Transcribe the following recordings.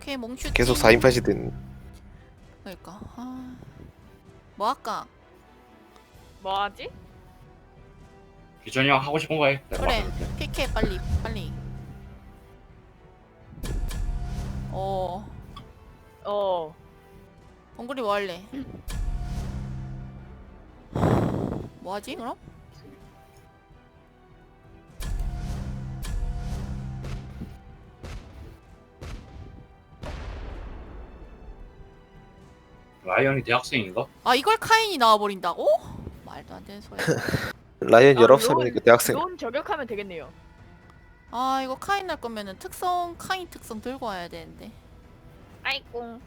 오케이 몽슈 계속 4인 8이 된 그러니까 아... 뭐 할까? 뭐 하지? 기준이 형 하고 싶은 거 해. 내가 그래. 픽해 빨리 빨리 어 어. 엉구리 뭐 할래? 뭐 하지 그럼? 라이언이 대학생인가? 아 이걸 카인이 나와버린다고? 말도 안 되는 소리야 라이언 아, 19살이니까 론- 대학생 론 저격하면 되겠네요. 아 이거 카인 날 거면은 특성 카인 특성 들고 와야 되는데 아이꿍.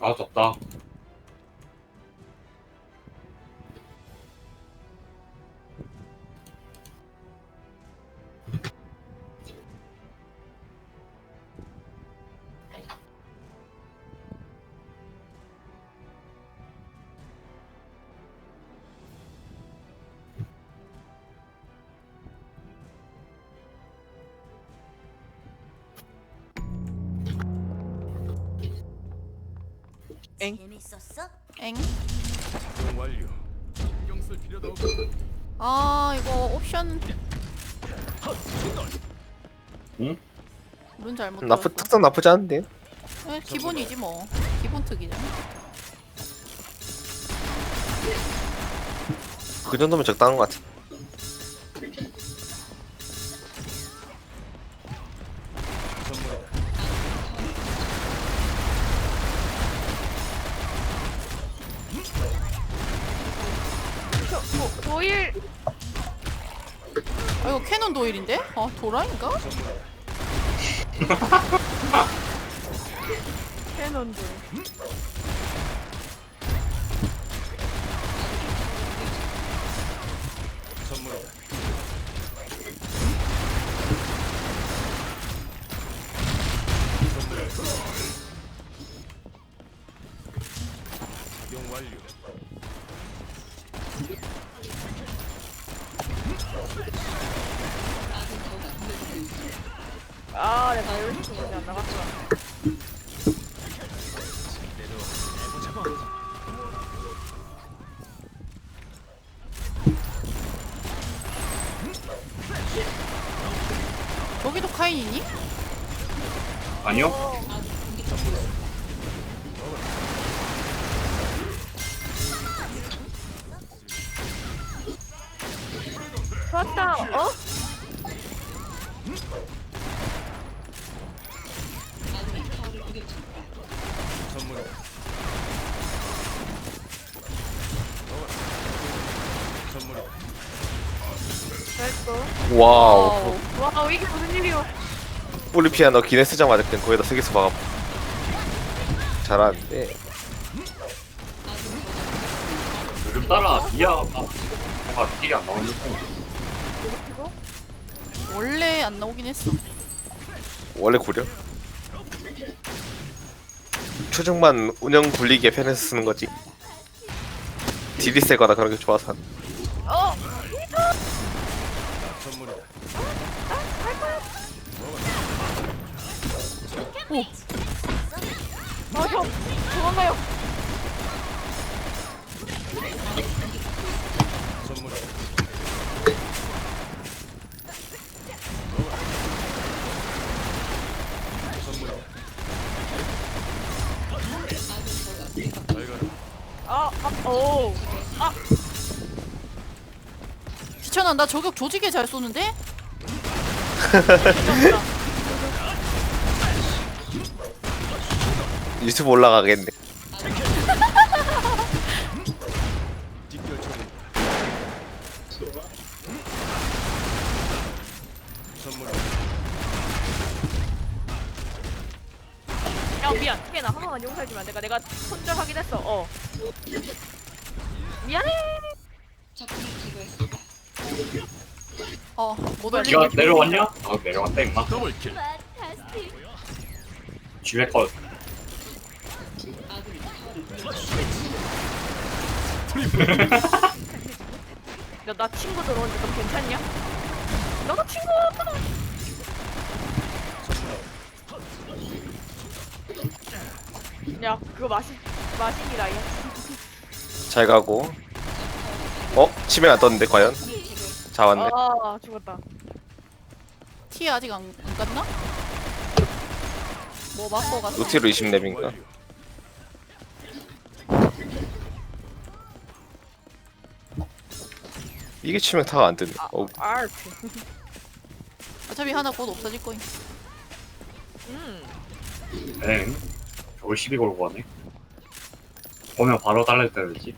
아 덥다. 엥? 재밌었어? 엥? 완료. 신경 쓸 필요도 없고. 아 이거 옵션 응? 룬 잘못 나쁘 들었어 특성 나쁘지 않은데 네, 기본이지 뭐 기본 특이잖아 그 정도면 적당한 것 같아 캐논 도일인데? 아 도라인가? 캐논들. 선 저기도 카인이니? 아니요? 잘했어. 와우 와, 이게 무슨 일이야? 볼리피아 너 기네스장 맞을 땐 거기다 세개서 박아 잘하는데 요즘 따라 미아가 뭔가 딜이 안 나오는 거. 원래 안 나오긴 했어 원래 구려 초중반 운영 굴리기에 편해서 쓰는 거지 딜이 세거나 그런 게 좋아서 어! 선물이다. 어, 형! 도망가요! 선물이다. 선물이다. 잘 가라. 아, 아, 오. 아, 귀찮아 나 저격 조직에 잘 쏘는데? 유튜브 올라가겠네. 야, 미안. 티게나 한 번만 용서해주면 안 돼? 내가 손절 하긴 했어. 어. 미안해! 어못 니가 올리게 내려왔냐? 아 내려왔다 임마. 더블 킬. 판타스틱 집에 컷. 야, 나 친구 들어오는데 너 괜찮냐? 너도 친구 끊어. 야, 그거 마시 마시기라 야. 잘 가고 어? 치면 안 떴는데 과연? 잡았네 아, 죽었다. 티 아직 안, 안 갔나? 뭐 맞고 갔어? 노티로 20렙인가? 이게 치명 타가 안 뜨네 어, 아, 어차피 하나 곧 없어질 거임. 음. 엥. 저걸 시비 걸고 가네. 보면 바로 달랠 때였지.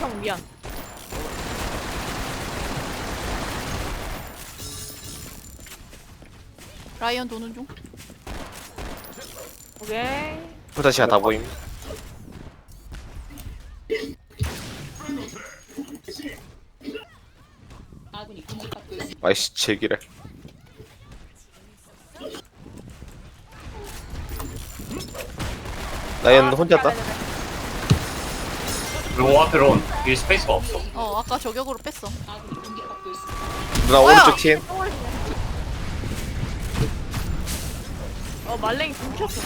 형 미안. 라이언 도는 중. 오케이. 후다시가 다 보임 아이씨 제기래 나연 혼자다? 그리 고 와테론 뒤에 스페이스가 없어. 어 아까 저격으로 뺐어. 누나 뭐야? 오른쪽 팀 어, 말랭이 굶혔어.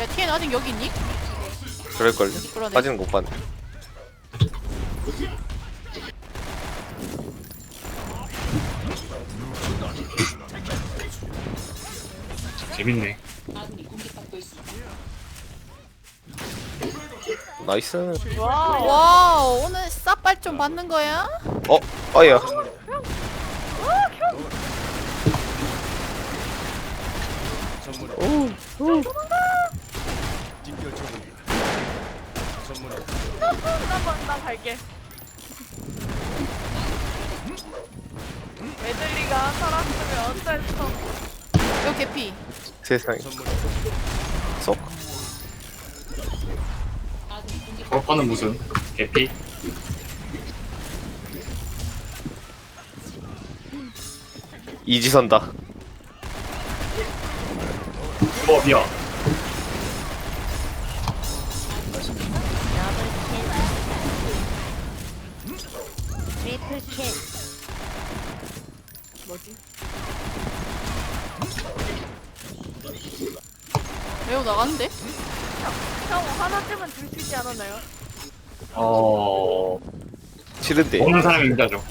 야 TN 아직 여기 있니? 그럴걸요? 그러네. 빠지는 못 봤네 재밌네. 나이스 와우. 와우 오늘 쌉발 좀 받는 거야? 어? 어이야 한번 나 갈게. 애들리가 살았으면 어땠어? 여기 개피. 세상에 하는 무슨 개피? 이지선다 법이야. 뭐지? 매우 나가는데? 형 하나쯤은 있지 않았나요? 어. 싫은데 먹는 사람이 인자죠.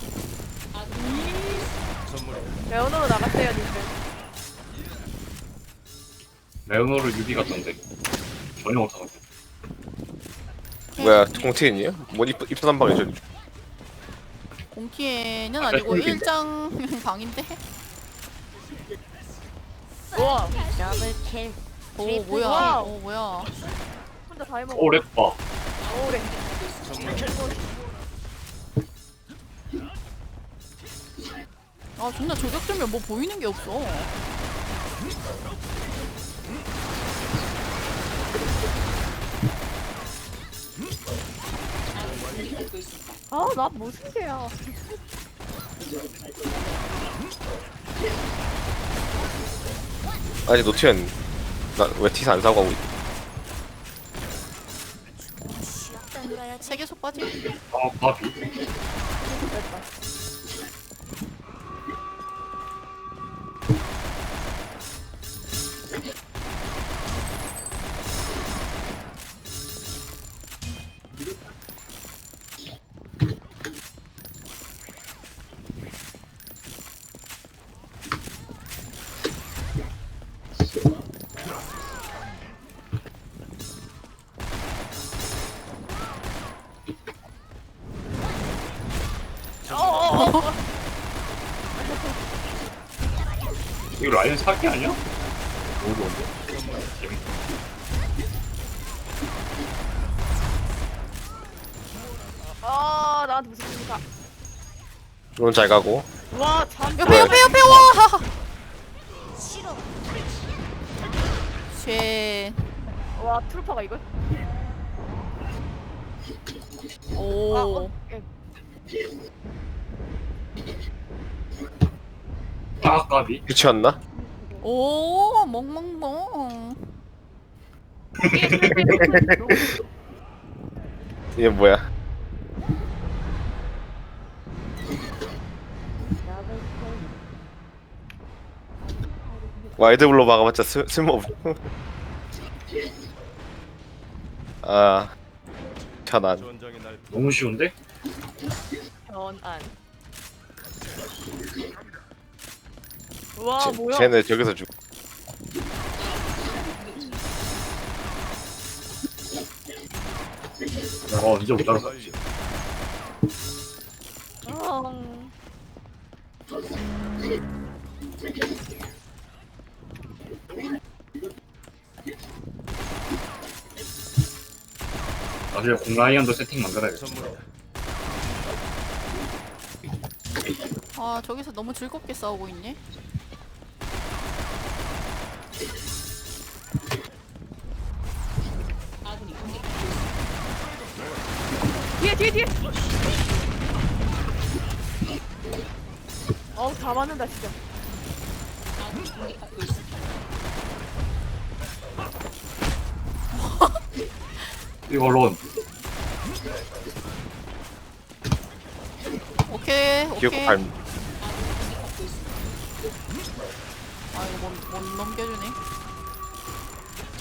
레오노로 나갔어요, 님들. 레오노르 유비 같던데. 전혀 못하고. 뭐야 공태인이야? 뭔 입, 전 공티에는 아, 아니고 꿀빈. 일장 방인데? 우와, 오 뭐야? 오 뭐야? 혼자 다 해먹어. 오, 렉봐. 오래. 아 존나 저격 들면 뭐 보이는 게 없어. 아, 나 무슨 개야. 아니 노티엔 나왜 티스 안 사고 하고 있 세계 속 빠지? 어, 바비. 이거 라이언 사기 아니야? 너무 좋은데? 재밌다. 아, 나한테 무슨 일이야. 론잘 가고 와, 잠. 옆에 옆에 옆에 와! 쉣. 와, 트루퍼가 이걸? 아, 오. 어, 예. 아 까비 그치였나? 오 멍멍멍. 이게 뭐야? 와이드블로 막아봤자 쓸, 쓸모없. 아, 편안. 너무 쉬운데? 변안. 와 쟤- 아, 뭐야? 쟤네 저기서 죽. 내가 언제 못 따라가. 어... 나중에 공라이언도 세팅 만들어야겠다. 아 저기서 너무 즐겁게 싸우고 있네. 뒤에 뒤에. 어우 다 맞는다 진짜. 이걸로 오케이 오케이. 발. 아 이거 못, 못 넘겨주네.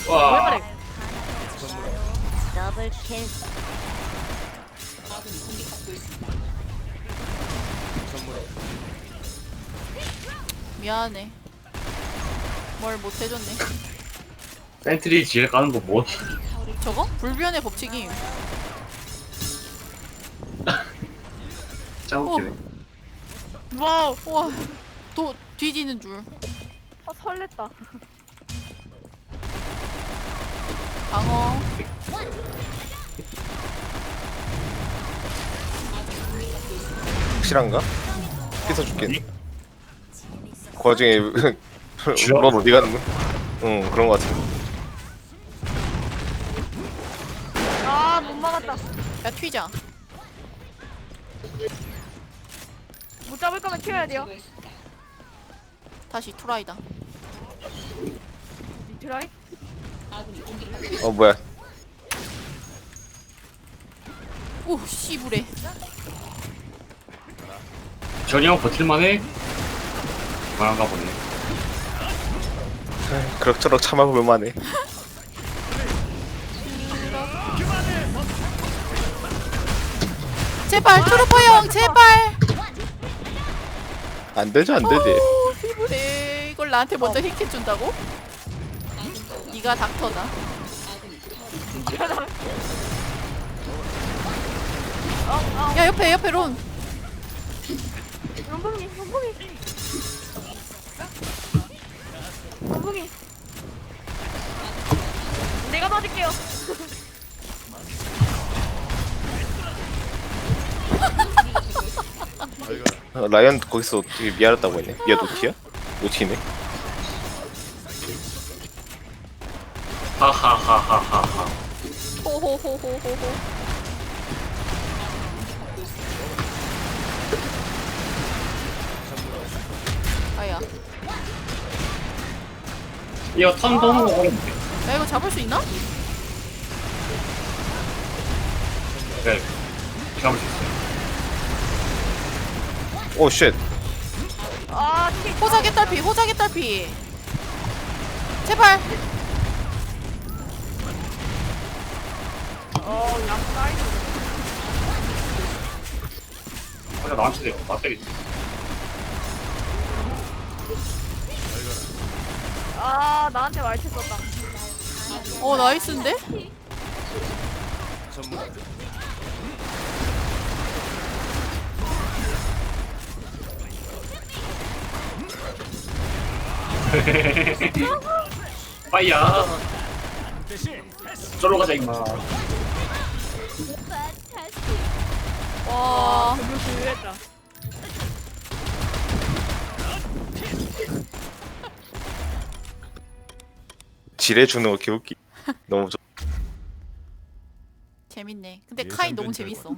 와왜 그래? 미안해. 뭘 못해줬네. 센트리 지뢰 까는 거 뭐? 저거? 불변의 법칙임. 짱 웃기네 와우. 우와 도 뒤지는 줄. 아 설렜다. 방어. 확실한가? 씻어 줄게. 그 와중에 쥐어? 넌 어디 갔는? 응 그런 거 같아. 아못 막았다. 야 튀자. 못 잡을 거면 튀어야 돼요. 다시 투라이다. 리트라이? 어 뭐야? 오 씨부레. 전이 형 버틸만해? 그만한가 보네 그럭저럭 참아볼만해. 제발 트루퍼 형 제발. 안 되지 안 되지. 오 씨부레. 이걸 나한테 먼저 힐킷 준다고? 네가 닥터다. 야 옆에 옆에 론. 롱봉이 롱봉이. 롱봉이. 내가 맞을게요. 어, 라이언 거기서 되게 미안했다고 했네. 미아 노티야? 노티네. 하하하하하하 호호호호호호. 아야. 이거 턴 도는 거 어렵네 야 이거 잡을 수 있나? 네 잡을 수 있어요 오 쉣. 아 튀. 호자개 딸피 호자개 딸피. 제발. 어 양 사이. 아까 나한테 대고 나 때리지 아 나한테 말치 썼다. 어 나이스인데? 빠이야 저로 가자 임마 와. 그걸 조율했다. 지뢰 주는 거 개웃기. 너무 좋. 재밌네. 근데 카인 너무 재밌어.